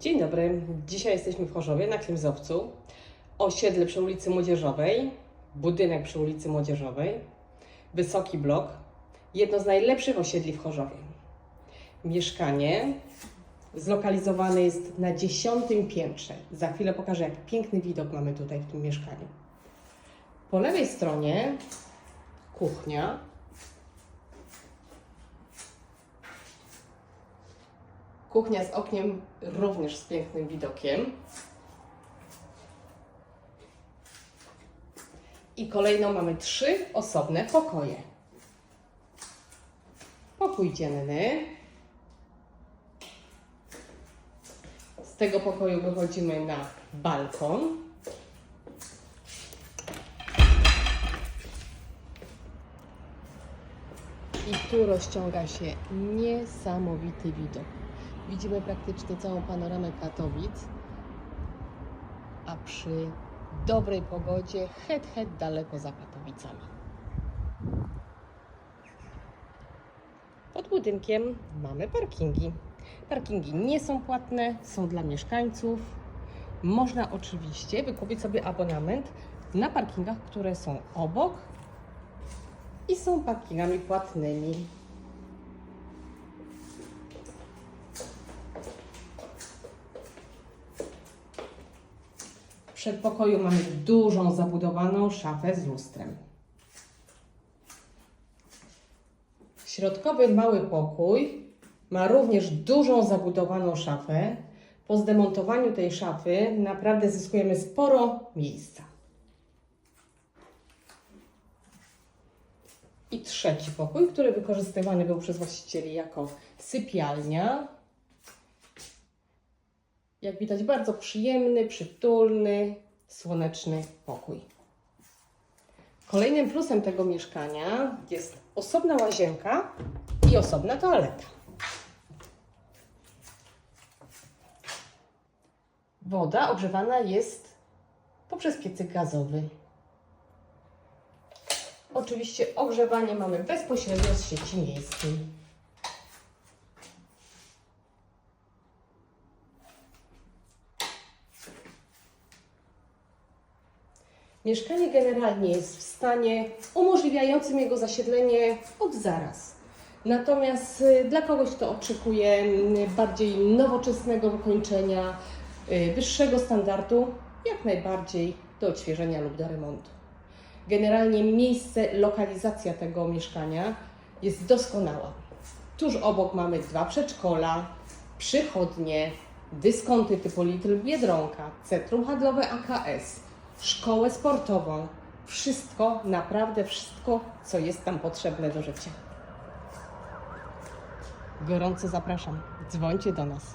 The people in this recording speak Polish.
Dzień dobry. Dzisiaj jesteśmy w Chorzowie na Klimzowcu. Osiedle przy ulicy Młodzieżowej, budynek przy ulicy Młodzieżowej, wysoki blok, jedno z najlepszych osiedli w Chorzowie. Mieszkanie zlokalizowane jest na dziesiątym piętrze. Za chwilę pokażę, jak piękny widok mamy tutaj w tym mieszkaniu. Po lewej stronie kuchnia, Kuchnia z okniem również z pięknym widokiem. I kolejno mamy trzy osobne pokoje. Pokój dzienny. Z tego pokoju wychodzimy na balkon. I tu rozciąga się niesamowity widok. Widzimy praktycznie całą panoramę Katowic, a przy dobrej pogodzie het, het daleko za Katowicami. Pod budynkiem mamy parkingi. Parkingi nie są płatne, są dla mieszkańców. Można oczywiście wykupić sobie abonament na parkingach, które są obok i są parkingami płatnymi. Przedpokoju mamy dużą zabudowaną szafę z lustrem. Środkowy mały pokój ma również dużą zabudowaną szafę. Po zdemontowaniu tej szafy naprawdę zyskujemy sporo miejsca. I trzeci pokój, który wykorzystywany był przez właścicieli jako sypialnia. Jak widać, bardzo przyjemny, przytulny, słoneczny pokój. Kolejnym plusem tego mieszkania jest osobna łazienka i osobna toaleta. Woda ogrzewana jest poprzez piecyk gazowy. Oczywiście ogrzewanie mamy bezpośrednio z sieci miejskiej. Mieszkanie generalnie jest w stanie umożliwiającym jego zasiedlenie od zaraz. Natomiast y, dla kogoś, kto oczekuje y, bardziej nowoczesnego wykończenia, y, wyższego standardu, jak najbardziej do odświeżenia lub do remontu. Generalnie miejsce, lokalizacja tego mieszkania jest doskonała. Tuż obok mamy dwa przedszkola, przychodnie, dyskonty typu Little Biedronka, centrum handlowe AKS, szkołę sportową. Wszystko, naprawdę wszystko, co jest tam potrzebne do życia. Gorąco zapraszam. Dzwońcie do nas.